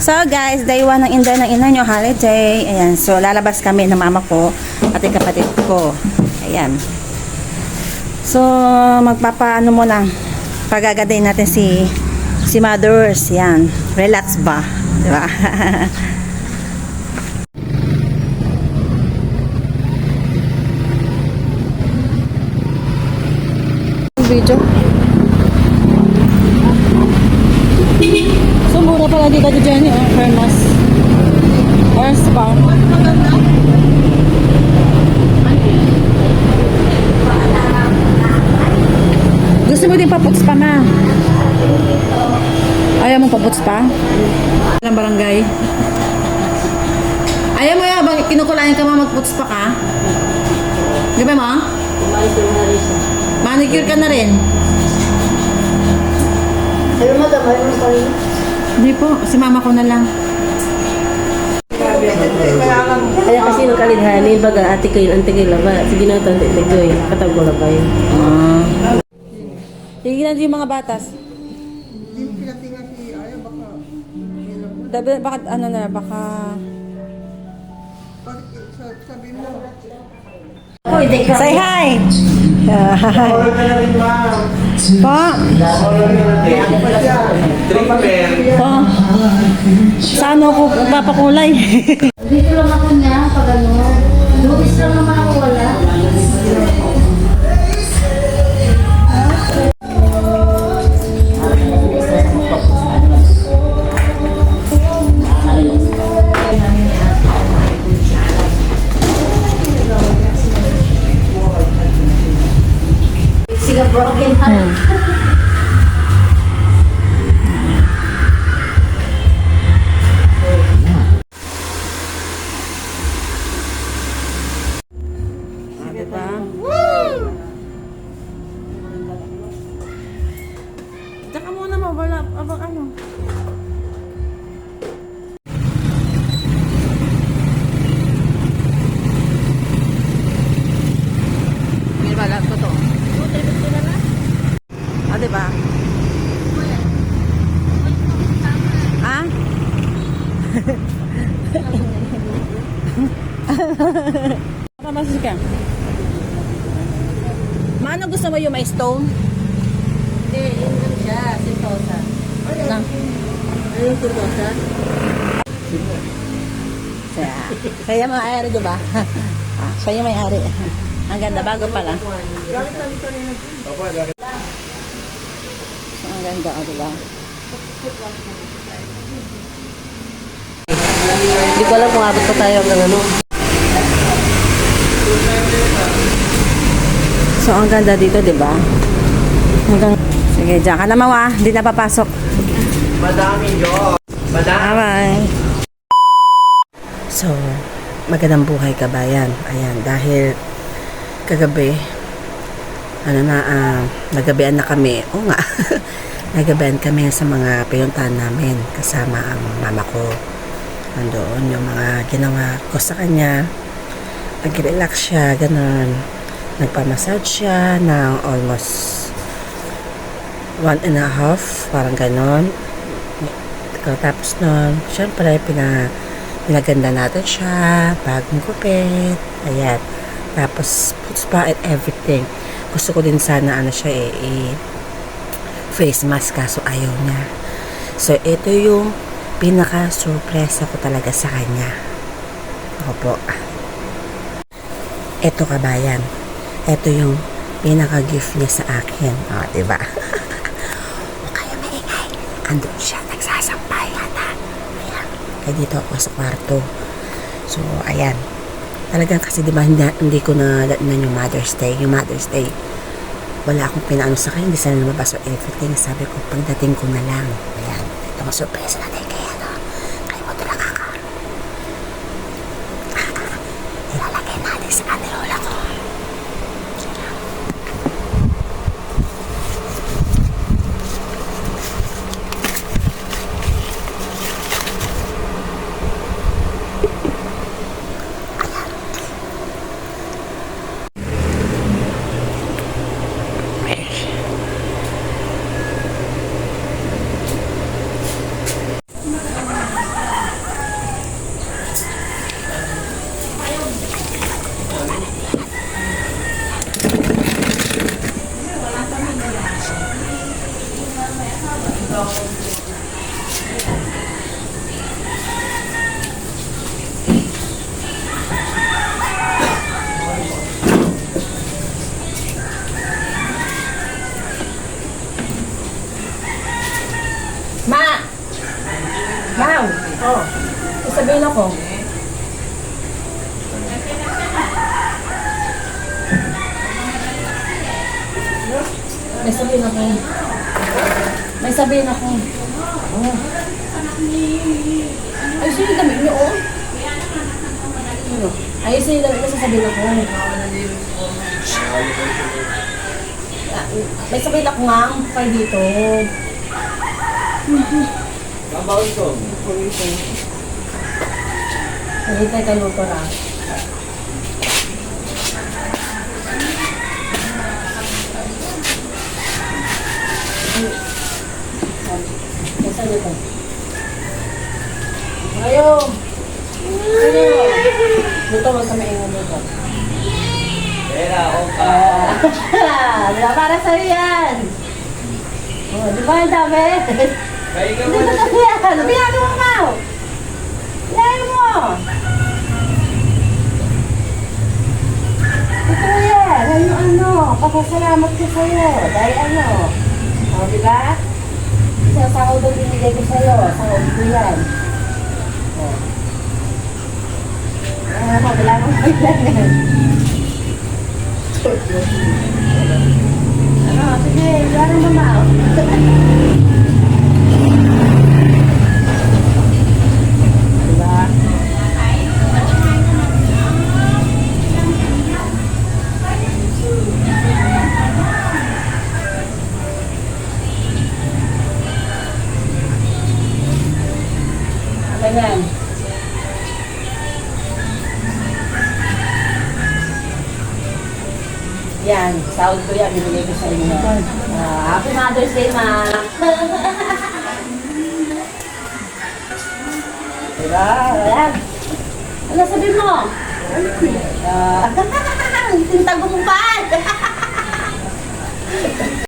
So guys, day 1 ng Inday ng ina nyo, holiday. Ayan, so lalabas kami ng mama ko at kapatid ko. Ayan. So, magpapaano muna. Pagagadayin natin si si mothers. Yan. Relax ba? Di ba? Video. So, pala dito di Jenny, ah, Hermas. Or spa. Gusto mo din paputs pa, ma? Ayaw mo paputs pa? Ng barangay. Ayaw mo ya, bang kinukulayan ka ma magputs pa ka? Di ba, ma? Manicure ka na rin. Pero madam, ayaw mo tayo. Hindi po, si mama ko na lang. Kaya kasi nung kalidhani, baga ate kayo, ante kayo laba. Sige na, tante kayo, katag ko labay. Tignan din yung mga batas. Dabi, baka ano na, baka... Say hi! Hi! Po! Po! Saan ako papakulay? Dito lang ako niya, pag ano, Luis lang naman ako 嗯。Ah, diba? Ah? Kamasas ka. Maano gusto mo yung may stone? Hindi, yun lang siya, sintosa. Na. Ano yung sintosa? Kaya, kaya may-ari, di ba? ah, siya yung may-ari. Ang ganda, bago pa lang. So, ang ganda, oh, di ba? Hindi ko alam kung abot pa tayo hanggang ano. So, ang ganda dito, di ba? Hanggang... Sige, dyan ka na mawa. Hindi na papasok. Madami yun. Madami. Bye-bye. So, magandang buhay kabayan. Ayan, dahil kagabi, ano na, ah, nagabian na kami. Oo nga, nagabian kami sa mga pinuntahan namin kasama ang mama ko. Nandoon yung mga ginawa ko sa kanya. Nag-relax siya, ganun. Nagpamassage siya ng almost one and a half, parang ganon. Tapos nun, syempre, pina, pinaganda natin siya, bagong gupit, ayan. Tapos, spa and everything. Gusto ko din sana, ano siya eh, eh, face mask, kaso ayaw niya. So, ito yung pinaka-surpresa ko talaga sa kanya. Ako po. Ito kabayan. Ito yung pinaka-gift niya sa akin. O, oh, diba? Huwag kayo maingay. Andun siya, nagsasampay yata. Ayan. Kaya dito ako sa kwarto. So, ayan. Talagang kasi diba hindi, hindi ko na na yung Mother's Day. Yung Mother's Day, wala akong pinaano sa kanya. Hindi sana lumabas or everything. Sabi ko, pagdating ko na lang. Ayan. Ito ang surprise Oh. Sasabihin ako. May sabihin ako. May sabihin ako. Oh. Ay, sino yung damit niyo, oh? Ay, sino yung damit niyo, sasabihin ako. May sabihin ako nga, kay dito. Mabaon ko. Nahintay kay Luto na. Nasaan ito? Ayo! Ayo! Luto, wag ka maingon luto. Pera, o ka. Di ba para sa'yo yan? Oh, di ba ang dami? Kaya ka mo. yan. Ano ginagawa mo? Ilayo mo! Ito yan. Ano ano? Papasalamat ko sa'yo. Dahil ano? O, di ba? Isang sahod ang binigay ko sa'yo. Sahod ko yan. O. Ano mo? Wala mong kailangan. Ano? Sige, gano'n mo ma. Ganyan. Yan, sahod ko yan, binigay ko sa inyo. Ah, happy Mother's Day, ma! diba? Ayan. Ano sabi mo? Ah, tintag mo pa!